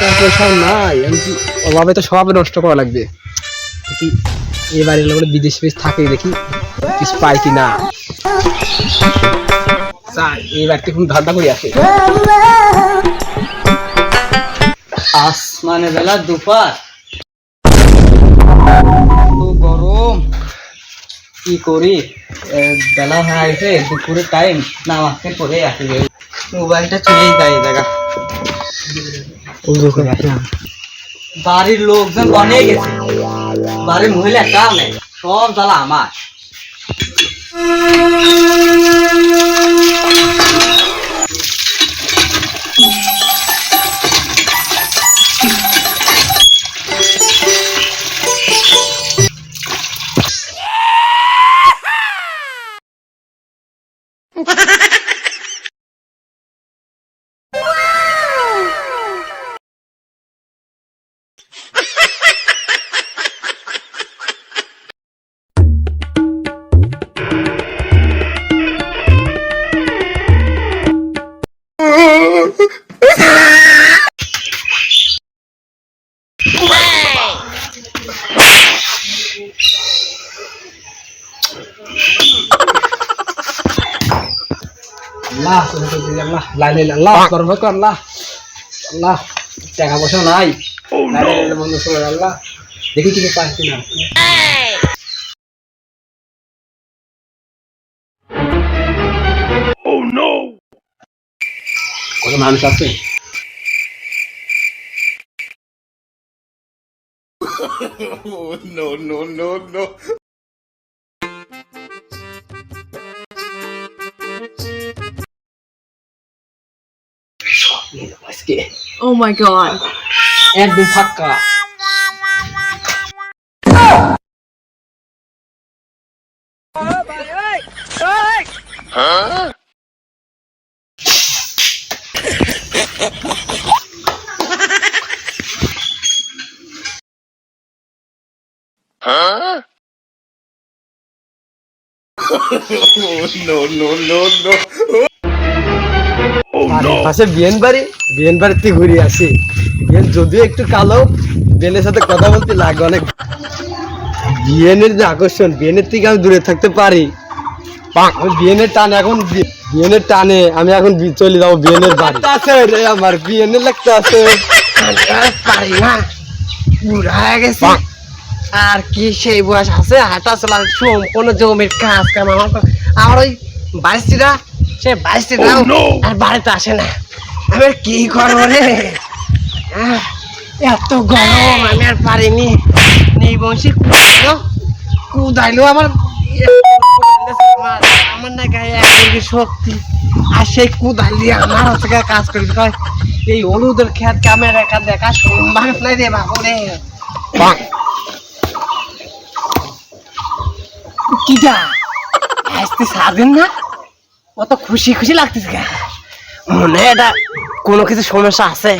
টাকা পয়সা নাই, আমি কি অভাবে তো নষ্ট করা লাগবে। বিদেশ থাকে, দেখি কিছু পাই কি না ধান্দা করে আছে আসমানে বেলা দুপার। গরম। কি করি? বেলা হয়ে দুপুরের টাইম নামাজকে পড়ে আসি। রে মোবাইলটা চলেই যায় দেখা বাড়ির লোকজন অনেক গেছে। বাড়ির মহিলা কাম নেই সব জ্বালা আমার। আল্লাহ আল্লাহ লাইন আল্লাহ করব তো আল্লাহ আল্লাহ টাকা পয়সা নাই। বন্ধ করে আল্লাহ। দেখি কিছু পাই কিনা কোনো মানুষ আছে? basket. Oh my god. And the paka. Huh? huh? Oh, no, no, no, no. পাশে বিয়েন বাড়ি বিয়েন বাড়িতে ঘুরে আসি। বিয়েন যদিও একটু কালো বিয়েনের সাথে কথা বলতে লাগে অনেক। বিয়েনের যে আকর্ষণ বিয়েনের থেকে আমি দূরে থাকতে পারি। বিয়েনের টান এখন বিয়েনের টানে আমি এখন চলে যাব বিয়েনের বাড়ি। আছে রে আমার বিয়েনের লাগতে আছে। পারি না বুড়া হয়ে গেছে আর কি সেই বয়স আছে হাঁটা চলা সোম কোন জমির কাজ কাম আমার আমার ওই বাইশটিরা সে বাইশটিরা আর বাড়িতে আসে না। আমি কি করব রে? এত গরম আমি আর পারিনি। নেই বংশী কুদাইলো। কুদাইলো আমার আমার আমার না গায়ে এক শক্তি। আর সেই কুদাল দিয়ে আমার হচ্ছে কাজ করি কয় এই হলুদের খেত কামের একা দেখা সম্ভব নাই রে বাবু রে কিটা আসতে স্বাধীন না অত খুশি খুশি লাগতেছে কেন মনে এটা কোনো কিছু সমস্যা আছে।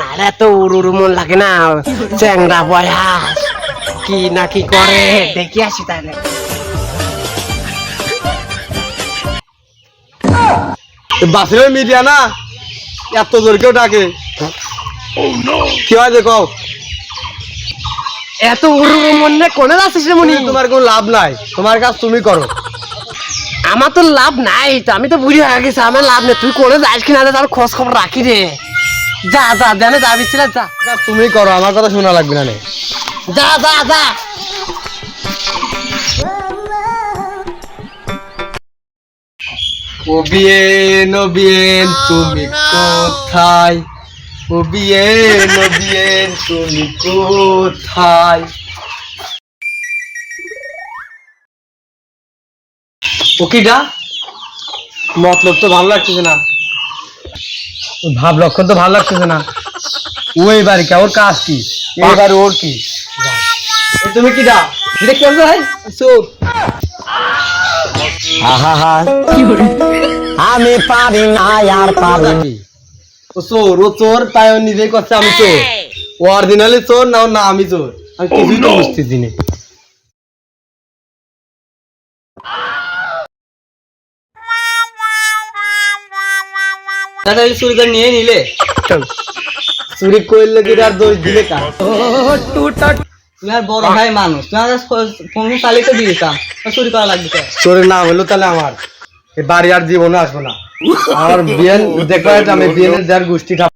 নাহলে এত উড়ু উড়ু মন লাগে না। চ্যাংরা বয়াস। কি না কি করে? দেখি আসি তাহলে। বাসের মিডিয়া না? এত জোর কেউ ডাকে। কি হয় দেখো এত উড়ু মন নিয়ে কোনে রে মনি? তোমার কোনো লাভ নাই। তোমার কাজ তুমি করো। আমার তো লাভ নাই তো আমি তো বুড়ি হয়ে গেছি আমার লাভ নেই। তুই কোনে যাস কিনা তার খোঁজ খবর রাখি রে। যা যা জানে যাবি ছিল যা। তুমি করো আমার কথা শোনা লাগবে না যা যা যা। ও বিয়েন ও বিয়েন তুমি কোথায়? ও বিয়েন ও বিয়েন তুমি কোথায়? ওকিটা মতলব তো ভালো লাগতেছে না। ভাব লক্ষণ তো ভালো লাগতেছে না। ও এবার কি? ওর কাজ কি? এবার ওর কি? তুমি কি দা এটা কেমন ভাই? চোখ আমি পারি না আর পারি ও চোর ও চোর তাই ও নিজেই করছে আমি চোর। ও অরিজিনালি চোর না ও না আমি চোর। আমি কিছুই তো বুঝতেছি না। দাদা চুরিটা চুরি নিয়ে নিলে? চুরি করলে কি আর দোষ দিলে কা? তুমি আর বড় ভাই মানুষ তুমি আর ফোন চালিয়ে দিয়েছিলাম চুরি করা লাগবে তো। চোরের নাম হলো তাহলে আমার। এই বাড়ি আর জীবনে আসব না। আমার বিয়েন দেখবা আমি বিয়েনের যার গোষ্ঠীটা